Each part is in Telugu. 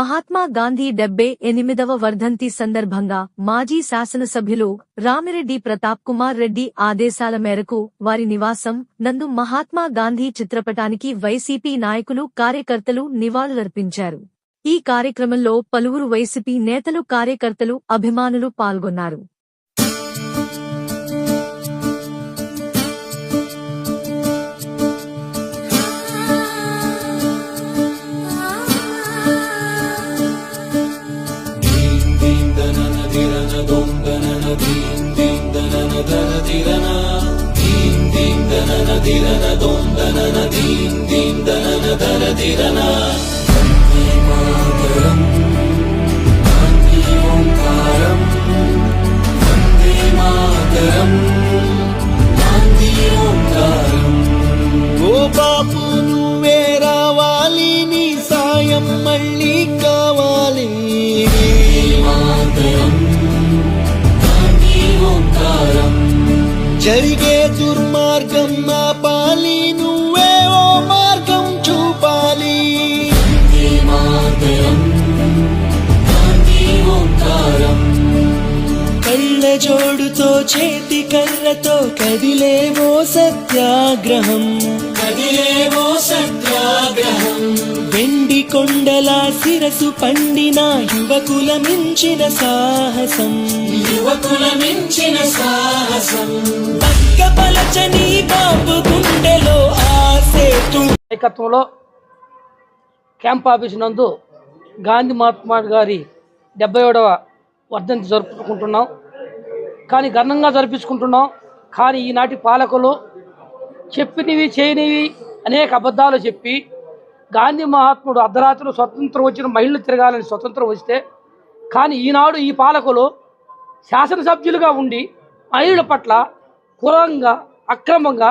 మహాత్మా గాంధీ డెబ్బే ఎనిమిదవ వర్ధంతి సందర్భంగా మాజీ శాసనసభ్యులు రామిరెడ్డి ప్రతాప్ కుమార్ రెడ్డి ఆదేశాల మేరకు వారి నివాసం నందు మహాత్మా గాంధీ చిత్రపటానికి వైసీపీ నాయకులు కార్యకర్తలు నివాళులర్పించారు. ఈ కార్యక్రమంలో పలువురు వైసీపీ నేతలు కార్యకర్తలు అభిమానులు పాల్గొన్నారు. ఓ బాపు నువ్వే రావాలి నీ సాయం మళ్ళీ కావాలి జరిగే జోడుతో చేతి కర్రతో కదిలేవో సత్యాగ్రహం. కదిలేవో సత్యాగ్రహం. వెండి కొండల శిరసు పండిన యువకుల మించిన సాహసం. యువకుల మించిన సాహసం. పక్కపలచని బాబు గుండెలో ఆసేతు నాయకత్వంలో క్యాంప్ ఆఫీస్ నందు గాంధీ మహాత్మా గారి డెబ్బై ఏడవ వర్ధంతి జరుపుకుంటున్నాం. కానీ ఘనంగా జరిపించుకుంటున్నాం. కానీ ఈనాటి పాలకులు చెప్పినవి చేయనివి అనేక అబద్ధాలు చెప్పి గాంధీ మహాత్ముడు అర్ధరాత్రులు స్వతంత్రం వచ్చిన మహిళలు తిరగాలని స్వతంత్రం వస్తే కానీ ఈనాడు ఈ పాలకులు శాసనసభ్యులుగా ఉండి మహిళల పట్ల క్రూరంగా అక్రమంగా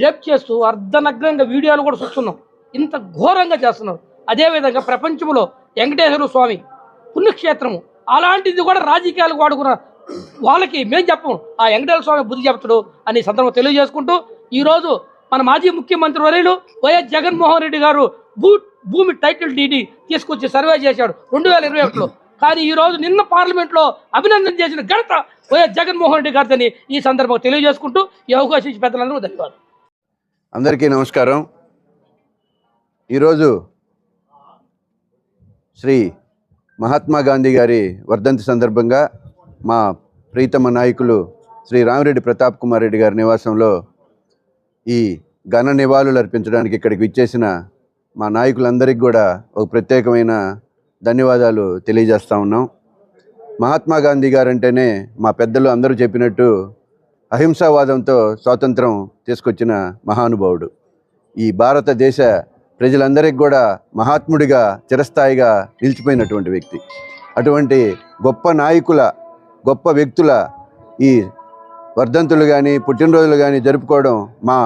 రేప్ చేస్తూ అర్ధనగ్నంగా వీడియోలు కూడా చూస్తున్నాం. ఇంత ఘోరంగా చేస్తున్నారు. అదేవిధంగా ప్రపంచంలో వెంకటేశ్వర స్వామి పుణ్యక్షేత్రము అలాంటిది కూడా రాజకీయాలకు వాడుకున్న వాళ్ళకి మేము చెప్పం ఆ వెంకటేశ్వర స్వామి బుద్ధి చెప్తాడు అని సందర్భం తెలియజేసుకుంటూ ఈరోజు మన మాజీ ముఖ్యమంత్రి వర్యులు వైఎస్ జగన్మోహన్ రెడ్డి గారు భూ భూమి టైటిల్ డీడీ తీసుకొచ్చి సర్వే చేశాడు రెండు వేల ఇరవై ఒకటిలో. కానీ ఈ రోజు నిన్న పార్లమెంట్లో అభినందన చేసిన ఘనత వైఎస్ జగన్మోహన్ రెడ్డి గారిని ఈ సందర్భంగా తెలియజేసుకుంటూ ఈ అవకాశం ఇచ్చి పెద్దలందరూ ధన్యవాదాలు. అందరికీ నమస్కారం. ఈరోజు శ్రీ మహాత్మా గాంధీ గారి వర్ధంతి సందర్భంగా మా ప్రీతమ నాయకులు శ్రీ రామిరెడ్డి ప్రతాప్ కుమార్ రెడ్డి గారి నివాసంలో ఈ ఘన నివాళులు అర్పించడానికి ఇక్కడికి విచ్చేసిన మా నాయకులందరికీ కూడా ఒక ప్రత్యేకమైన ధన్యవాదాలు తెలియజేస్తూ ఉన్నాం. మహాత్మా గాంధీ గారంటేనే మా పెద్దలు అందరూ చెప్పినట్టు అహింసావాదంతో స్వాతంత్రం తీసుకొచ్చిన మహానుభావుడు. ఈ భారతదేశ ప్రజలందరికీ కూడా మహాత్ముడిగా చిరస్థాయిగా నిలిచిపోయినటువంటి వ్యక్తి. అటువంటి గొప్ప నాయకుల గొప్ప వ్యక్తుల ఈ వర్ధంతులు కానీ పుట్టినరోజులు కానీ జరుపుకోవడం మా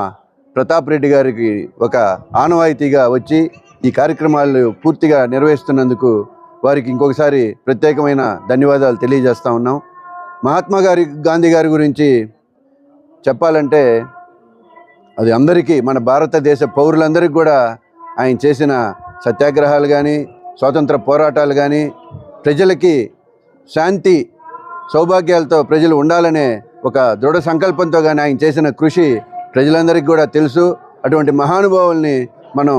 ప్రతాప్ రెడ్డి గారికి ఒక ఆనవాయితీగా వచ్చి ఈ కార్యక్రమాలు పూర్తిగా నిర్వహిస్తున్నందుకు వారికి ఇంకొకసారి ప్రత్యేకమైన ధన్యవాదాలు తెలియజేస్తూ ఉన్నాం. మహాత్మా గారి గాంధీ గారి గురించి చెప్పాలంటే అది అందరికీ మన భారతదేశ పౌరులందరికీ కూడా ఆయన చేసిన సత్యాగ్రహాలు కానీ స్వాతంత్ర పోరాటాలు కానీ ప్రజలకి శాంతి సౌభాగ్యాలతో ప్రజలు ఉండాలనే ఒక దృఢ సంకల్పంతో కానీ ఆయన చేసిన కృషి ప్రజలందరికీ కూడా తెలుసు అటువంటి మహానుభావుల్ని మనం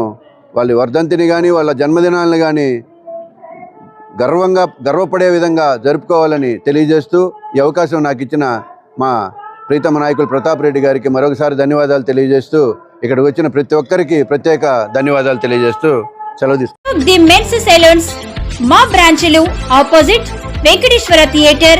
వాళ్ళ వర్ధంతిని కానీ వాళ్ళ జన్మదినాలను కానీ గర్వంగా గర్వపడే విధంగా జరుపుకోవాలని తెలియజేస్తూ ఈ అవకాశం నాకు ఇచ్చిన మా ప్రీతమ నాయకులు ప్రతాప్ రెడ్డి గారికి మరొకసారి ధన్యవాదాలు తెలియజేస్తూ ఇక్కడికి వచ్చిన ప్రతి ఒక్కరికి ప్రత్యేక ధన్యవాదాలు తెలియజేస్తూ సెలవు తీసుకుంటాను. ది మెన్స్ సెలూన్స్ మా బ్రాంచ్లు opposite Venkateswara theatre